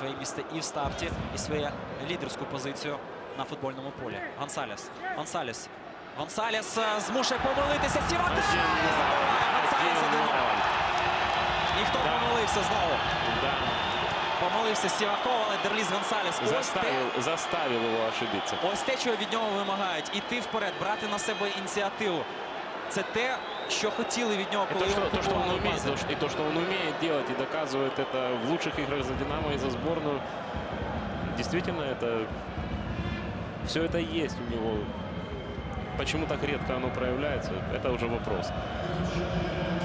своє місце і в старті, і свою лідерську позицію на футбольному полі. Гонсалес. Гонсалес. Гонсалес е, змушує помилитися. Забиває Гонсалес один 1-0. І хто помилився знову? Помилився Сіваков, але Дерліс Гонсалес. Те, Заставил, заставил его ошибиться. ось те, чого від нього вимагають. Іти вперед, брати на себе ініціативу. Це те, що хотіли від нього, И коли то, что, його то, что он купували умеет, бази. то, что- и то, что он умеет делать и доказывает это в лучших играх за Динамо и за сборную. Действительно, это все это есть у него. Почему так редко оно проявляется, это уже вопрос.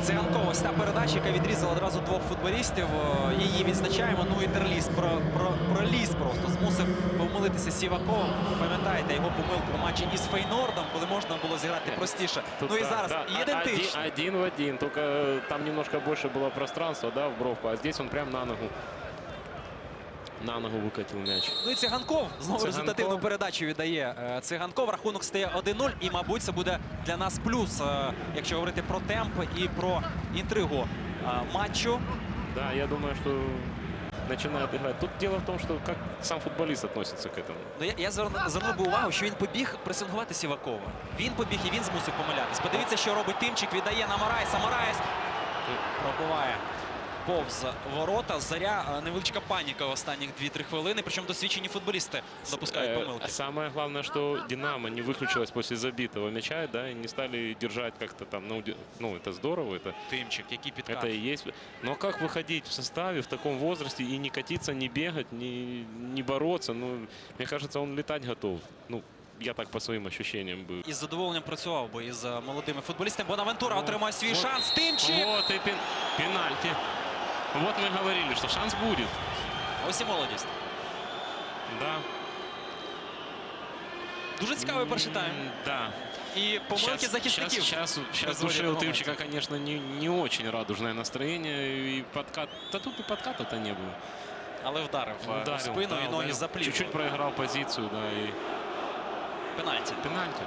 Циганков, ось та передача, яка відрізала одразу двох футболістів. О, Її відзначаємо. Ну і Дерліс про, про, проліз просто. Змусив помилитися Сіваков. Пам'ятаєте його помилку у матчі із Фейнордом, коли можна було зіграти простіше. Тут, ну і да, зараз да, а- ідентично. Один, один в один, только э, там немножко больше было пространства, да, в бровку, а здесь он прям на ногу. На ногу выкатил мяч. Ну і Циганков знову Циганков. результативну передачу віддає е, Циганков. Рахунок стає 1-0. І, мабуть, це буде для нас плюс, е, якщо говорити про темп і про інтригу е, матчу. Да, я думаю, что начинает играть. Тут дело в том, что как сам футболист относится к этому. Ну, я, я звернув би увагу, що він побіг пресингувати Сівакова. Він побіг і він змусив помилятись. Подивіться, що робить Тимчик, віддає на Морайса. Морайс пробиває повз ворота. Заря е, невеличка паніка в останніх 2-3 хвилини. Причому досвідчені футболісти допускають Э, помилки. Самое главное, что Динамо не выключилось после забитого мяча, да, и не стали держать как-то там, ну, де- ну, это здорово, это, Тимчик, який підкат. это и есть. Но как выходить в составе в таком возрасте и не катиться, не бегать, не, не бороться, ну, мне кажется, он летать готов. Ну, я так по своим ощущениям был. Із задоволенням працював би із е, молодими футболістами. Бонавентура Вот, отримає свій вот, шанс. Тимчик! Вот и пен- пенальти. Вот мы говорили, что шанс будет. Ось і молодість. Да. Дуже цікавий перший тайм. М, Да. І помилки захисників. Сейчас, сейчас, призводять душил до Тымчика, моментів. конечно, не, не очень радужное настроение. И подкат. Да тут и подката-то не было. Але вдарив е, в Ударил, спину да, і ноги ударил. заплів. Чуть-чуть проиграл позицию, да, и Пенальті. пенальти.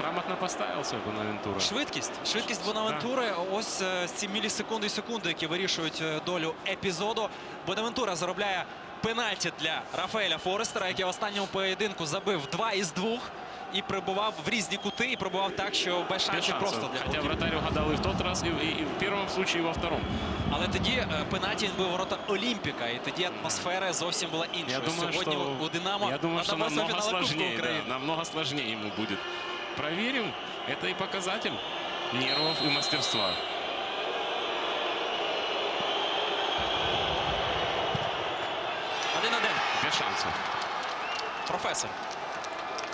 Грамотно поставился Бонавентура. Швидкість. Швидкість Бонавентури. Ось е, ці мілісекунди і секунди, які вирішують е, долю епізоду. Бонавентура заробляє пенальті для Рафаеля Форестера, який в останньому поєдинку забив два із двох і прибував в різні кути, і прибував так, що без шансів просто для Хотя голкіпера. вратарь угадал в тот раз, и, и- и в первом случае, и во втором. Але тоді е, пенальті він бив ворота Олімпіка, і тоді атмосфера зовсім була іншою. Я думаю, Сьогодні что, у Динамо я думаю, на намного сложнее, да, намного сложнее ему будет. Проверим. Это и показатель нервов и мастерства. Один-один. Без шансов. Професор.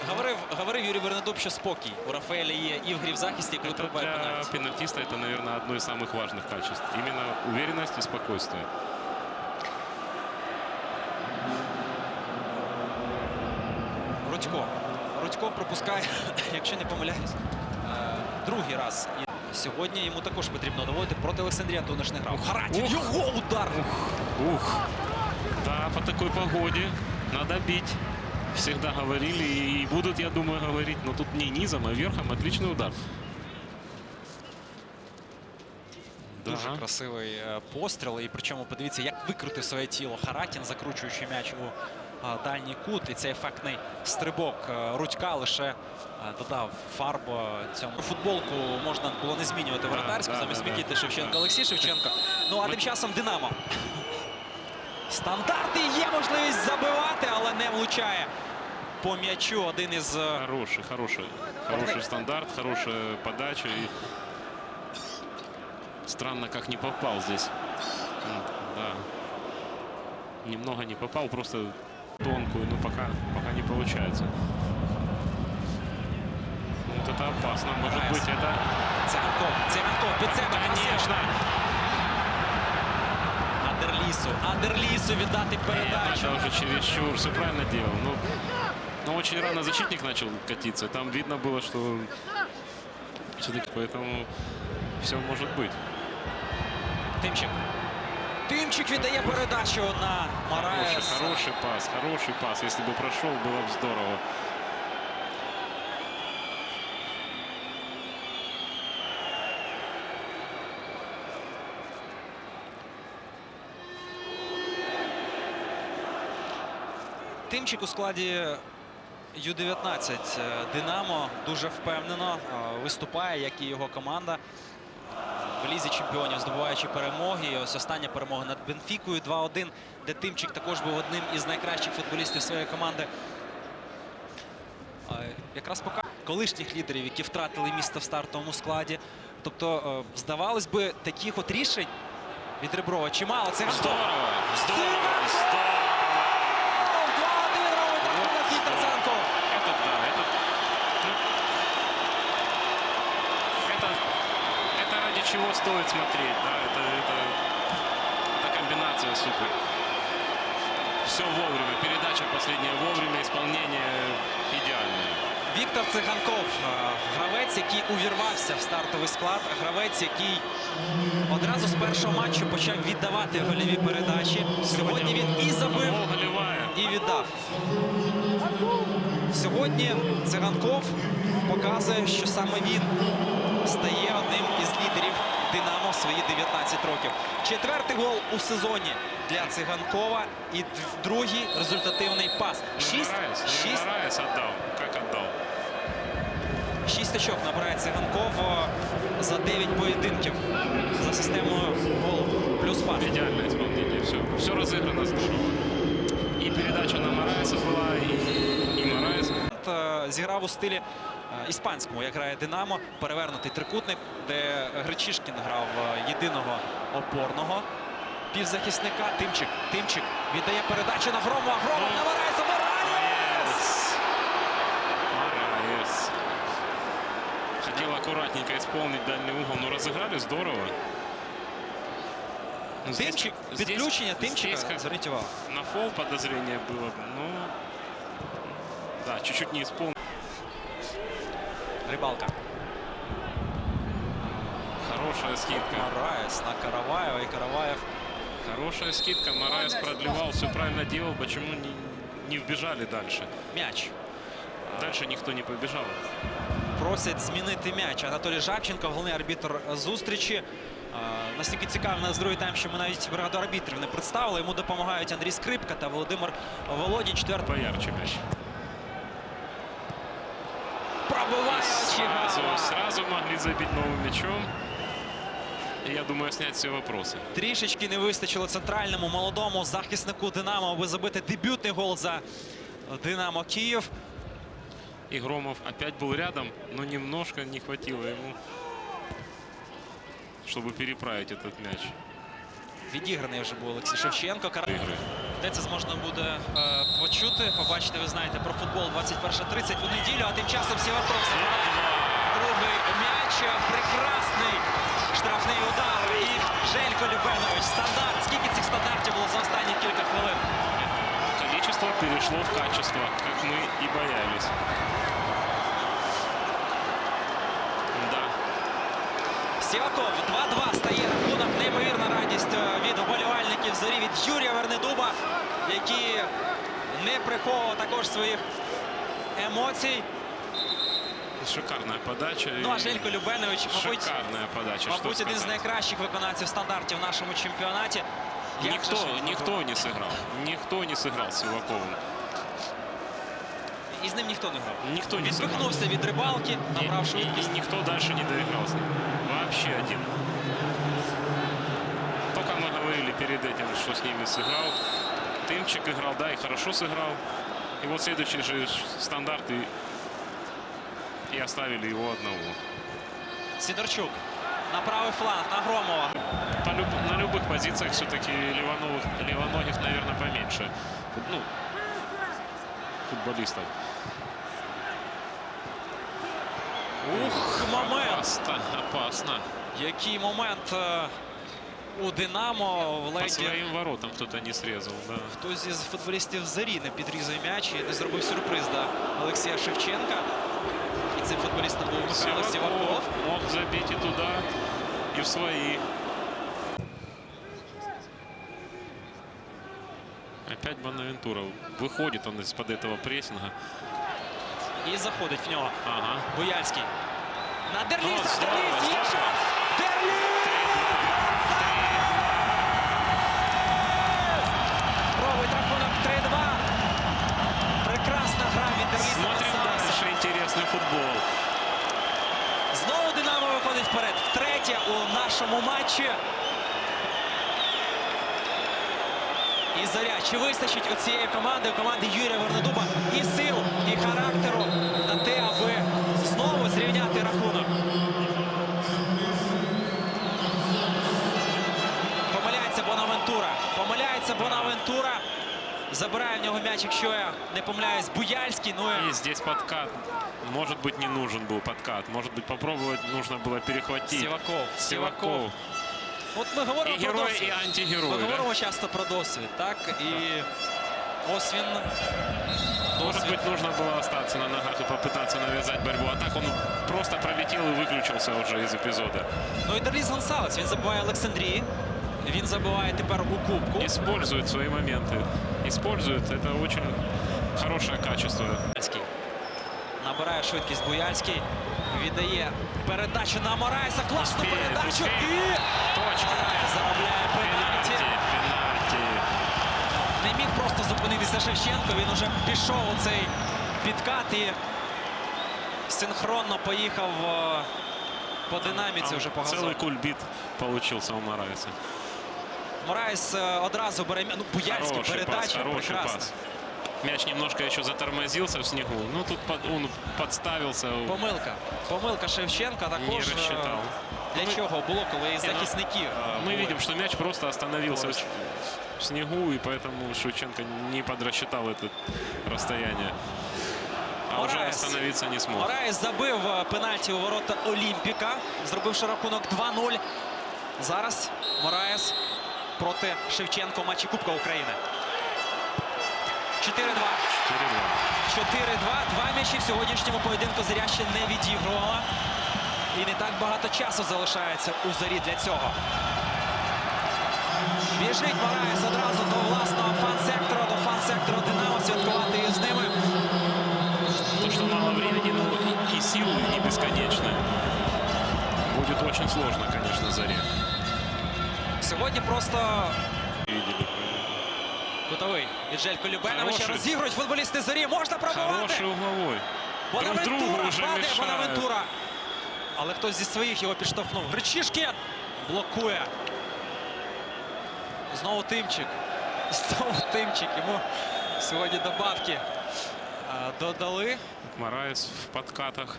Говорив, говорив Юрій Вернедуб, що спокій у Рафаеля є і в грі в захисті, коли Это пробиває для пенальті. пенальтиста это, наверное, одно из самых важных качеств. Именно уверенность и спокойствие. Пропускає, якщо не помиляюсь, е, другий раз. І сьогодні йому також потрібно доводити проти Олександрія Антониш не грав. Харатін, ух. його удар! Ух. Да, по такой погоде надо бить. Всегда говорили и будут, я думаю, говорить. Но тут не низом, а верхом. Отличный удар. Дуже Да. красивий е, постріл. І причому подивіться, як викрутив своє тіло Харатін, закручуючи м'яч у дальній кут. І цей ефектний стрибок е, Рудька лише е, додав фарб е, цьому. Футболку можна було не змінювати воротарську замість да. Шевченко, Олексій Шевченко. Ну а тим часом Динамо. Стандарти є можливість забивати, але не влучає по м'ячу. Один із е, Хороший, хороший, хороший стандарт, хорошая подача. И странно, как не попал здесь. Да. Немного не попал, просто тонкую, но пока, пока не получается. Вот это опасно, может Морайс. быть, это... Циганков. Циганков під себе. красиво. Конечно! Адерлісу. Адерлісу віддати передачу. Это уже чересчур, все правильно делал. Но, но очень рано защитник начал катиться. Там видно было, что все-таки поэтому все может быть. Тимчик. Тимчик віддає передачу на Хороший, Мараєс. хороший пас, хороший пас. Если бы прошел, было бы здорово. Тимчик у складі Ю-19 е, Динамо дуже впевнено е, виступає, як і його команда в лізі чемпіонів, здобуваючи перемоги. І ось остання перемога над Бенфікою 2-1, де Тимчик також був одним із найкращих футболістів своєї команди. Якраз пока колишніх лідерів, які втратили місце в стартовому складі. Тобто, е, здавалось би, таких от рішень від Реброва чимало. Це Здорово, здорово, здорово. чего стоит смотреть, да, это, это, это комбинация супер. Все вовремя, передача последняя вовремя, исполнение идеальное. Віктор Циганков, е, гравець, який увірвався в стартовий склад, гравець, який одразу з першого матчу почав віддавати гольові передачі. Сьогодні він і забив, Гол голевая. і віддав. Сьогодні Циганков показує, що саме він стає одним із лідерів Динамо в свої 19 років. Четвертий гол у сезоні для Циганкова і другий результативний пас. Шість, шість. Шість очок набирає Циганков за 9 поєдинків за системою гол плюс пас. Идеальное исполнение, все, все разыграно здорово. И передача на Мораеса была, и, и Мораес Е, Зіграв у стилі е, іспанському, як грає Динамо, перевернутий трикутник, де Гречишкін грав е, єдиного опорного півзахисника. Тимчик, Тимчик віддає передачу на Грому, а Громов Ну. набирає забирає! Мораес. Мораес. Хотел аккуратненько исполнить дальний угол, но разыграли здорово. Ну, здесь- Тимчик, здесь- підключення Тимчика, здесь как увагу. на фол подозрение было. Ну, да, чуть-чуть не исполнил. Рибалка. Хорошая скидка. Мораєс на Караваєва і Караваєв Хорошая скидка. Мораес продлевал, все правильно делал. Почему не, не вбежали дальше? м'яч. Дальше никто не побежал. просять змінити м'яч. Анатолій Жабченко, головний арбітр зустрічі. Настільки цікаво нас другий тайм, що ми навіть бригаду арбітрів не представили. Йому допомагають Андрій Скрипка та Володимир Володін. Четвертий Поярче мяч. пробиває Сразу, Чигава. сразу могли забить новым мячом. И я думаю, снять все вопросы. Трішечки не вистачило центральному молодому захиснику Динамо, аби забити дебютний гол за Динамо Київ. И Громов опять был рядом, но немножко не хватило ему, чтобы переправить этот мяч Відіграний вже був Олексій Шевченко. Кара- игры. Де це зможна буде е, почути? Побачите, ви знаєте про футбол 21.30 у неділю, а тим часом Сіваков забирає другий м'яч. Прекрасний штрафний удар. І Желько Любенович. Стандарт. Скільки цих стандартів було за останні кілька хвилин? Количество перешло в качество, как мы и боялись. Да, Сіваков 2-2 стає рахунок. Неймовірна радість е, від вболівальників зорі від Юрія Вернедуба, який не приховував також своїх емоцій. шикарная подача. Ну а и Желько Любенович, мабуть, Шикарная подача, что Мабуть, один з сказать. найкращих виконавців стандартів в нашому чемпіонаті. Як Никто, же ж він никто не сыграл. Никто не сыграл с Сиваковым. І з ним ніхто не грав. Никто не сыграл. Відпихнувся від рибалки, И, набрав и- швидкість. и никто дальше не доиграл с ним. Вообще один. говорили перед этим, что с ними сыграл. Тымчик играл, да, и хорошо сыграл. И вот следующий же стандарт и, и оставили его одного. Сидорчук на правий фланг, на Громова. По люб- на любых позициях все-таки левоновых, левоногих, наверное, поменьше. Ну, футболистов. Ух, момент! Опасно, опасно. Який момент е, у Динамо в По леді. своим воротам кто-то не срезал, да. Хтось із футболістів Зарі не підрізав м'яч і не зробив сюрприз до Олексія Шевченка. І цим футболістом був Михайло Сіваков. Мог забить и туда, и в свои. Опять Бонавентура. Выходит он из-под этого прессинга. І заходить в нього. Ага. Буяльський. На Дерліса! Ну, здорово, интересный футбол. Знову Динамо виходить вперед. Втретє у нашому матчі. І Заря, чи вистачить у цієї команди, у команди Юрія Вернедуба і сил, і характеру на те, аби знову зрівняти рахунок. Помиляється Бонавентура. Помиляється Бонавентура. Забирає в нього м'яч, якщо я не помиляюсь, Буяльський. Ну і И здесь подкат. Может быть, не нужен был подкат. Может быть, попробовать нужно было перехватить. Сіваков. Сиваков. От ми говоримо И про герой, досвід. и Ми антигерой. да? говоримо часто про досвід, так? І ось він. Может Досвід. быть, нужно было остаться на ногах и попытаться навязать борьбу. А так он просто пролетел и выключился уже из эпизода. Ну і Дарліс Гонсалес. Він забиває Олександрії. Він забиває тепер у Кубку. Использует свои моменты. Использует. Это очень хорошее качество. Набирає швидкість Буяльський. Віддає передачу на Морайса. Класну Успіє, передачу. успіє. І Точка. Мораєс заробляє пенальті. Пенальти. Не міг просто зупинитися Шевченко. Він уже пішов у цей підкат і синхронно поїхав е, по динаміці Там вже по газону. Целый кульбит получился у Морайса. Мораєс е, одразу бере м'я- ну, Буяльський Хороший пас, передача. хороший прекрасно. пас. Мяч немножко еще затормозился в снегу. Ну, тут под- он подставился. Помилка. Помилка Шевченка також. Не е, розчитав. Для Ну, чого було, коли і ну, захисники. е, Мы були. видим, что мяч просто остановился Поруч. в снегу, и поэтому Шевченко не подрасчитал это расстояние. А уже Мораес. остановиться не смог. Мораєс забив е, пенальті у ворота Олімпіка, зробивши рахунок 2-0. Зараз Мораєс проти Шевченко в матчі Кубка України. 4-2. 4-2. 4-2. Два м'ячі в сьогоднішньому поєдинку Заря ще не відігрувала. І не так багато часу залишається у зарі для цього. Біжить Мораєс одразу до власного фан-сектора, до фан-сектора Динамо святкувати із ними. То, что мало времени, но и, и силы не бесконечные. Будет очень сложно, конечно, Заре. Сьогодні просто кутовий від Желько Любеновича розігрують футболісти Зарі. Можна пробивати. Хороший угловой. Друг Бонавентура, падає. Бонавентура. Але хтось зі своїх його підштовхнув. Гречишкін блокує. Знову Тимчик. Знову Тимчик. Йому сьогодні добавки додали. Мораес в подкатах.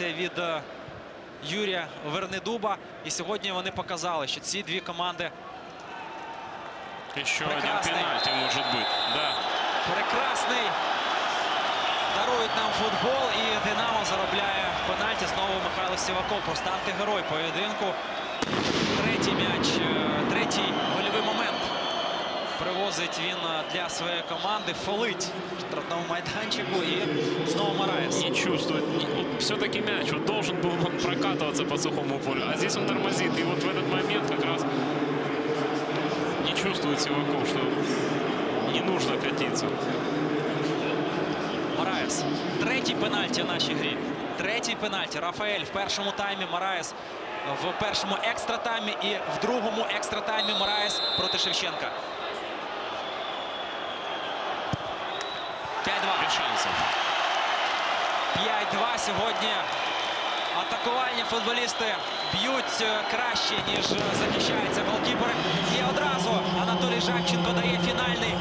Від е, Юрія Вернедуба. І сьогодні вони показали, що ці дві команди Прекрасный. один пенальти может быть. Да. прекрасний. Дарують нам футбол і Динамо заробляє пенальті. Знову Михайло Сіваков. Просто антигерой поєдинку. Третій м'яч, е, третій гольовий момент Привозить він е, для своєї команди. Фолить в штрафному майданчику і знову Мараєс. не чувствует. не- вот Все-таки мяч. Вот должен был он прокатываться по сухому полю. А здесь он тормозит. И вот в этот момент как раз не чувствует Сиваков, что не нужно катиться. Мараєс. Третій пенальті в нашій грі. Третій пенальті. Рафаель в першому таймі Мараєс в першому екстра таймі і в другому екстра таймі Мараєс проти Шевченка. 5-2. 5-2 сьогодні. Атакувальні футболісти б'ють е, краще, ніж захищаються голкіпери. І одразу Анатолій Жакченко дає фінальний